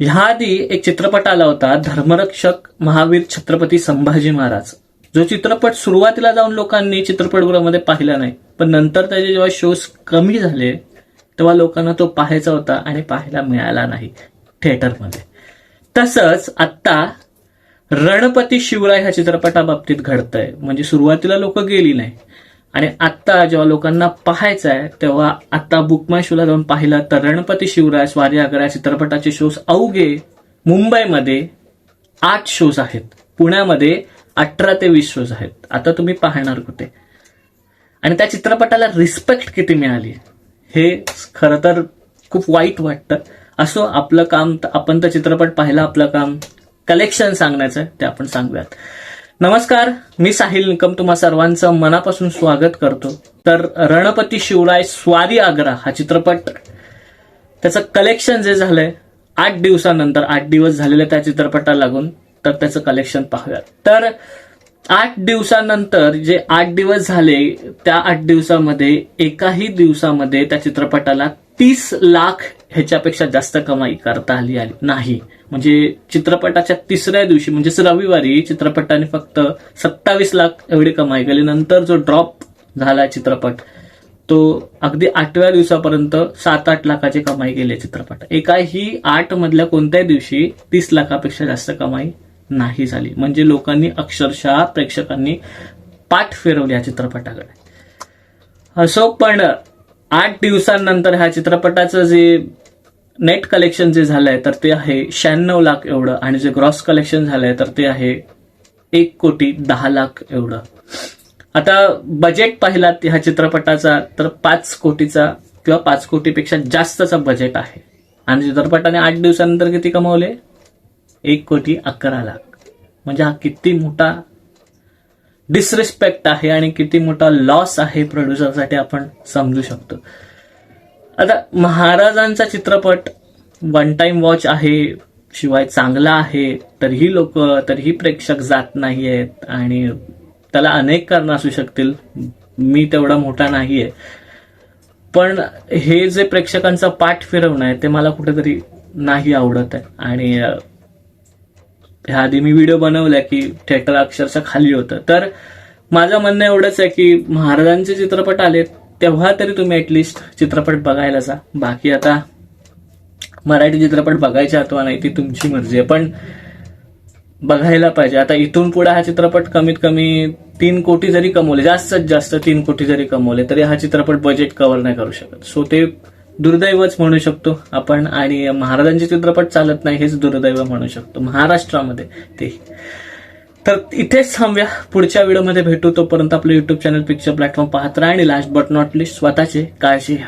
ह्या आधी एक चित्रपट आला होता धर्मरक्षक महावीर छत्रपती संभाजी महाराज. जो चित्रपट सुरुवातीला जाऊन लोकांनी चित्रपटगृहामध्ये पाहिला नाही पण नंतर त्याचे जेव्हा शोज कमी झाले तेव्हा लोकांना तो पाहायचा होता आणि पाहायला मिळाला नाही थिएटरमध्ये. तसंच आत्ता रणपती शिवराय ह्या चित्रपटाबाबतीत घडतंय. म्हणजे सुरुवातीला लोक गेली नाही आणि आत्ता जेव्हा लोकांना पाहायचं आहे तेव्हा आता बुकमाय शोला जाऊन पाहिलं तर रणपती शिवराय स्वारी आग्रा चित्रपटाचे शोज अवघे मुंबईमध्ये आठ शोज आहेत. पुण्यामध्ये अठरा ते वीस शोज आहेत. आता तुम्ही पाहणार कुठे? आणि त्या चित्रपटाला रिस्पेक्ट किती मिळाली? हे खरं तर खूप वाईट वाटतं. असो आपलं काम आपण तर चित्रपट पाहिला आपलं काम. कलेक्शन सांगण्याचं ते आपण सांगूयात. नमस्कार मी साहिल निकम. तुम्हा सर्वांचं मनापासून स्वागत करतो. तर रणपती शिवराय स्वारी आग्रा हा चित्रपट. त्याचं कलेक्शन जे झालंय आठ दिवसानंतर आठ दिवस झालेले त्या चित्रपटाला लागून तर त्याचं कलेक्शन पाहूयात. तर आठ दिवसानंतर जे आठ दिवस झाले त्या आठ दिवसामध्ये एकाही दिवसामध्ये त्या चित्रपटाला तीस लाख ह्याच्यापेक्षा जास्त कमाई करता आली आली नाही. म्हणजे चित्रपटाच्या तिसऱ्या दिवशी म्हणजेच रविवारी चित्रपटाने फक्त सत्तावीस लाख एवढी कमाई केली. नंतर जो ड्रॉप झाला चित्रपट तो अगदी आठव्या दिवसापर्यंत सात आठ लाखाची कमाई केली चित्रपट. एकाही आठ मधल्या कोणत्याही दिवशी तीस लाखापेक्षा जास्त कमाई नाही झाली. म्हणजे लोकांनी अक्षरशः प्रेक्षकांनी पाठ फिरवली या चित्रपटाकडे. असो पण आठ दिवसांनंतर ह्या चित्रपटाचं जे नेट कलेक्शन जे झालंय तर ते आहे शहाण्णव लाख एवढं आणि जे ग्रॉस कलेक्शन झालंय तर ते आहे एक कोटी दहा लाख एवढं. आता बजेट पाहिला ह्या चित्रपटाचा तर पाच कोटीचा किंवा पाच कोटीपेक्षा जास्तचा बजेट आहे. आणि चित्रपटाने आठ दिवसानंतर किती कमवले? एक कोटी अकरा लाख. म्हणजे हा किती मोठा डिसरिस्पेक्ट आहे आणि किती मोठा लॉस आहे प्रोड्युसरसाठी आपण समजू शकतो. आता महाराजांचा चित्रपट वन टाइम वॉच आहे शिवाय चांगला आहे तरीही लोक तरीही प्रेक्षक जात नाही आहेत आणि त्याला अनेक कारण असू शकतील. मी तेवढा मोठा नाहीये. पण हे जे प्रेक्षकांचा पाठ फिरवणं आहे ते मला कुठेतरी नाही आवडत आहे. आणि ह्या आधी मी व्हिडिओ बनवला की थिएटर अक्षरशः खाली होतं. तर माझं म्हणणं एवढंच आहे की महाराजांचे चित्रपट आलेत तेव्हा तरी तुम्ही ऍटलिस्ट चित्रपट बघायला जा. बाकी आता मराठी चित्रपट बघायचे अथवा नाही ती तुमची मर्जी आहे. पण बघायला पाहिजे. आता इथून पुढे हा चित्रपट कमीत कमी तीन कोटी जरी कमवले जास्तीत जास्त तीन कोटी जरी कमवले तरी हा चित्रपट बजेट कव्हर नाही करू शकत. सो ते दुर्दैवच म्हणू शकतो आपण. आणि महाराजांचे चित्रपट चालत नाही हेच दुर्दैव म्हणू शकतो. महाराष्ट्रामध्ये ते. तर इथेच थांबूया. पुढच्या व्हिडिओमध्ये भेटू. तोपर्यंत आपलं युट्यूब चॅनल पिक्चर प्लॅटफॉर्म पाहत राहा आणि लास्ट बट नॉट लिस्ट स्वतःचे काळजी घ्या.